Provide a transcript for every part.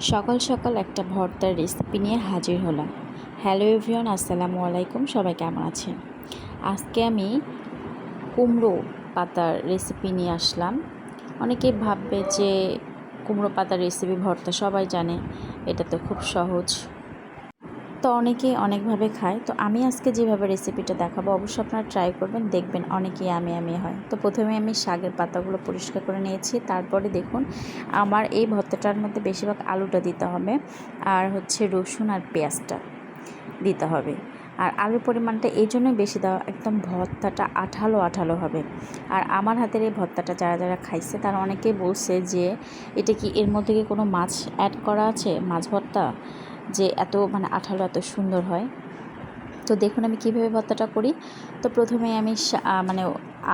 সকাল সকাল একটা ভর্তার রেসিপি নিয়ে হাজির হলাম। হ্যালো এভিয়ান আসসালামু আলাইকুম, সবাই কেমন আছেন? আজকে আমি কুমড়ো পাতার রেসিপি নিয়ে আসলাম। অনেকে ভাববে যে কুমড়ো পাতার রেসিপি ভর্তা সবাই জানে, এটা তো খুব সহজ। তো অনেকেই অনেকভাবে খায়। তো আমি আজকে যেভাবে রেসিপিটা দেখাবো, অবশ্যই আপনারা ট্রাই করবেন, দেখবেন অনেকেই আমি আমি হয়। তো প্রথমে আমি শাকের পাতাগুলো পরিষ্কার করে নিয়েছি। তারপরে দেখুন, আমার এই ভর্তাটার মধ্যে বেশিরভাগ আলুটা দিতে হবে আর হচ্ছে রসুন আর পেঁয়াজটা দিতে হবে। আর আলুর পরিমাণটা এই জন্যই বেশি দেওয়া, একদম ভর্তাটা আঠালো আঠালো হবে। আর আমার হাতের এই ভর্তাটা যারা যারা খাইছে, তারা অনেকেই বলছে যে, এটা কি এর মধ্যে কি কোনো মাছ অ্যাড করা আছে? মাছ ভর্তা? যে এত মানে আঠালো এত সুন্দর হয়। তো দেখুন আমি কীভাবে ভর্তাটা করি। তো প্রথমে আমি মানে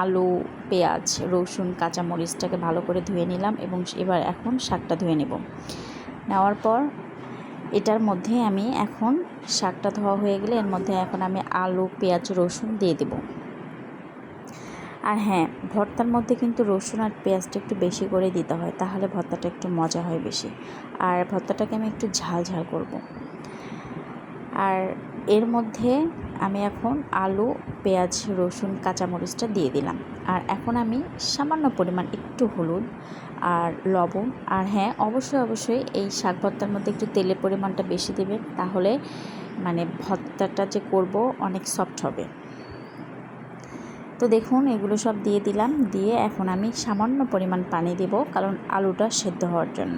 আলু, পেঁয়াজ, রসুন, কাঁচামরিচটাকে ভালো করে ধুয়ে নিলাম এবং এবার এখন শাকটা ধুয়ে নেব। নেওয়ার পর এটার মধ্যে আমি এখন শাকটা ধোয়া হয়ে গেলে এর মধ্যে এখন আমি আলু, পেঁয়াজ, রসুন দিয়ে দেব। আর হ্যাঁ ভর্তার মধ্যে কিন্তু রসুন আর পেঁয়াজটা একটু বেশি করে দিতে হয়, তাহলে ভর্তাটা একটু মজা হয় বেশি। আর ভর্তাটাকে আমি একটু ঝাল ঝাল করব। আর এর মধ্যে আমি এখন আলু, পেঁয়াজ, রসুন, কাঁচামরিচটা দিয়ে দিলাম। আর এখন আমি সামান্য পরিমাণ একটু হলুদ আর লবণ। আর হ্যাঁ অবশ্যই অবশ্যই এই শাক ভর্তার মধ্যে একটু তেলের পরিমাণটা বেশি দেবেন, তাহলে মানে ভর্তাটা যে করব অনেক সফট হবে। তো দেখুন, এগুলো সব দিয়ে দিলাম। দিয়ে এখন আমি সামান্য পরিমাণ পানি দেব, কারণ আলুটা সেদ্ধ হওয়ার জন্য।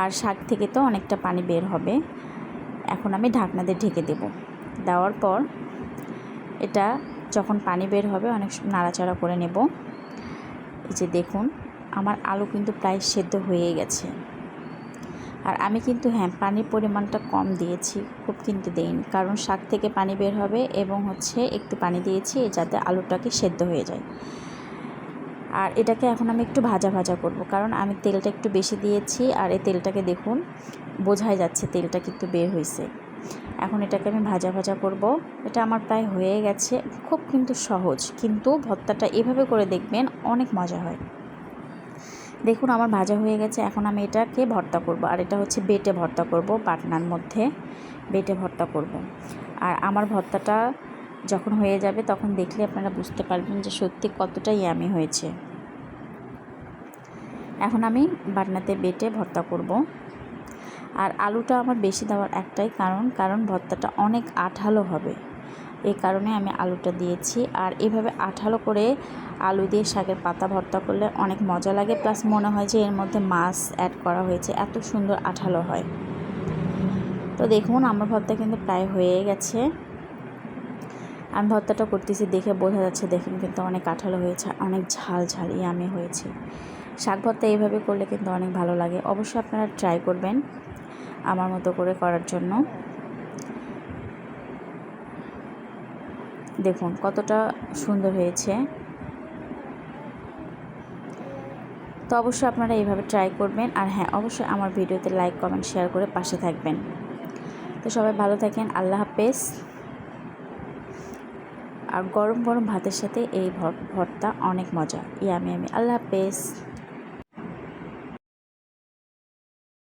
আর শাক থেকে তো অনেকটা পানি বের হবে। এখন আমি ঢাকনা দিয়ে ঢেকে দেব। দেওয়ার পর এটা যখন পানি বের হবে, অনেক নাড়াচাড়া করে নেব। এই যে দেখুন, আমার আলু কিন্তু প্রায় সেদ্ধ হয়ে গেছে। আর আমি কিন্তু হ্যাঁ পানির পরিমাণটা কম দিয়েছি, খুব কিন্তু দেইনি। কারণ শাক থেকে পানি বের হবে এবং হচ্ছে একটু পানি দিয়েছি যাতে আলুটাকে সেদ্ধ হয়ে যায়। আর এটাকে এখন আমি একটু ভাজা ভাজা করব, কারণ আমি তেলটা একটু বেশি দিয়েছি আর এই তেলটাকে দেখুন, বোঝাই যাচ্ছে তেলটা কিন্তু বের হয়েছে এখন এটাকে আমি ভাজা ভাজা করব। এটা আমার প্রায় হয়ে গেছে, খুব কিন্তু সহজ, কিন্তু ভর্তাটা এভাবে করে দেখবেন অনেক মজা হয়। দেখুন, আমার ভাজা হয়ে গেছে। এখন আমি এটাকে ভর্তা করব। আর এটা হচ্ছে বেটে ভর্তা করব পাটনার মধ্যে। বেটে ভর্তা করব। আর আমার ভর্তাটা যখন হয়ে যাবে, তখন দেখলে আপনারা বুঝতে পারবেন যে সত্যি কতটা ইয়ামি হয়েছে। এখন আমি বাটনাতে বেটে ভর্তা করব। আর আলুটা আমার বেশি দেওয়ার একটাই কারণ কারণ ভর্তাটা অনেক আঠালো হবে। এই কারণে আমি আলুটা দিয়েছি। আর এভাবে আঠালো করে আলু দিয়ে শাকের পাতা ভর্তা করলে অনেক মজা লাগে। প্লাস মনে হয় যে এর মধ্যে মাছ অ্যাড করা হয়েছে। এত সুন্দর আঠালো হয়। তো দেখুন, আমার ভর্তা কিন্তু প্রায় হয়ে গেছে। আমি ভর্তাটা করতেছি দেখে বোঝা যাচ্ছে, দেখুন কিন্তু অনেক আঠালো হয়েছে, অনেক ঝাল ঝাল ইয়ামি হয়েছে। শাক ভর্তা এইভাবে করলে কিন্তু অনেক ভালো লাগে। অবশ্যই আপনারা ট্রাই করবেন আমার মতো করে করার জন্য। দেখুন, কতটা সুন্দর হয়েছে। তো অবশ্যই আপনারা এইভাবে ট্রাই করবেন। আর হ্যাঁ অবশ্যই আমার ভিডিওতে লাইক কমেন্ট শেয়ার করে পাশে থাকবেন। তো সবাই ভালো থাকেন, আল্লাহ হাফেজ। আর গরম গরম ভাতের সাথে এই ভর্তা অনেক মজা। ইয়ামি আমি আল্লাহ হাফেজ।